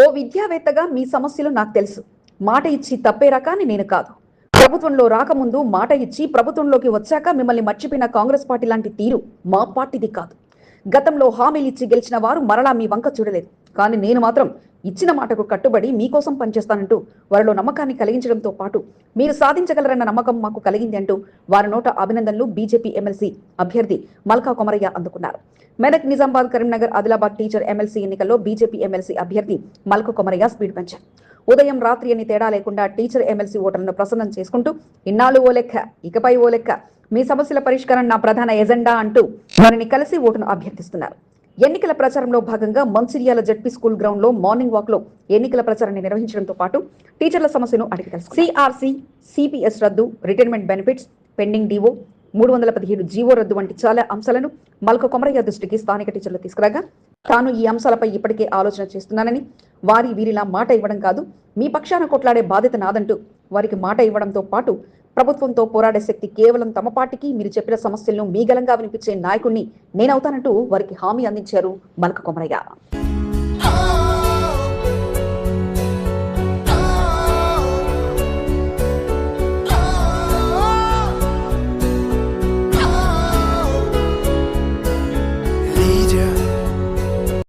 ఓ విద్యావేత్తగా మీ సమస్యలు నాకు తెలుసు. మాట ఇచ్చి తప్పే రకాన్ని నేను కాదు. ప్రభుత్వంలో రాకముందు మాట ఇచ్చి ప్రభుత్వంలోకి వచ్చాక మిమ్మల్ని మర్చిపోయిన కాంగ్రెస్ పార్టీ లాంటి తీరు మా పార్టీది కాదు. గతంలో హామీలు ఇచ్చి గెలిచిన వారు మరలా మీ వంక చూడలేదు. కానీ నేను మాత్రం ఇచ్చిన మాటకు కట్టుబడి మీకోసం పనిచేస్తానంటూ వారిలో నమ్మకాన్ని కలిగించడంతో పాటు మీరు సాధించగలరన్న నమ్మకం మాకు కలిగింది అంటూ వారి నోట అభినందనలు బీజేపీ ఎమ్మెల్సీ అభ్యర్థి మల్కా కొమరయ్య అందుకున్నారు. మెదక్ నిజామాబాద్ కరీంనగర్ ఆదిలాబాద్ టీచర్ ఎమ్మెల్సీ ఎన్నికల్లో బీజేపీ ఎమ్మెల్సీ అభ్యర్థి మల్కా కొమరయ్య స్పీడ్ పెంచారు. ఉదయం రాత్రి అని తేడా లేకుండా టీచర్ ఎమ్మెల్సీ ఓటర్లను ప్రసన్నం చేసుకుంటూ ఇన్నాళ్ళు ఓ లెక్క ఇకపై ఓ లెక్క మీ సమస్యల పరిష్కారం నా ప్రధాన ఎజెండా అంటూ వారిని కలిసి ఓటును అభ్యర్థిస్తున్నారు. ఎన్నికల ప్రచారంలో భాగంగా మంచిర్యాల జడ్పీ స్కూల్ గ్రౌండ్లో మార్నింగ్ వాక్లో ఎన్నికల ప్రచారాన్ని నిర్వహించడంతో పాటు టీచర్ల సమస్యను అడిగి తెలుసు సిఆర్సి సిపిఎస్ రద్దు రిటైర్మెంట్ బెనిఫిట్స్ పెండింగ్ డివో మూడు వందల పదిహేడు జీవో రద్దు వంటి చాలా అంశాలను మల్క కొమరయ్య దృష్టికి స్థానిక టీచర్లు తీసుకురాగా తాను ఈ అంశాలపై ఇప్పటికే ఆలోచన చేస్తున్నానని వారి వీరిలా మాట ఇవ్వడం కాదు మీ పక్షాన కొట్లాడే బాధ్యత నాదంటూ వారికి మాట ఇవ్వడంతో పాటు ప్రభుత్వంతో పోరాడే శక్తి కేవలం తమ పార్టీకి మీరు చెప్పిన సమస్యలను మీగలంగా వినిపించే నాయకుణ్ణి నేనవుతానంటూ వారికి హామీ అందించారు మలక కొమరయ్య.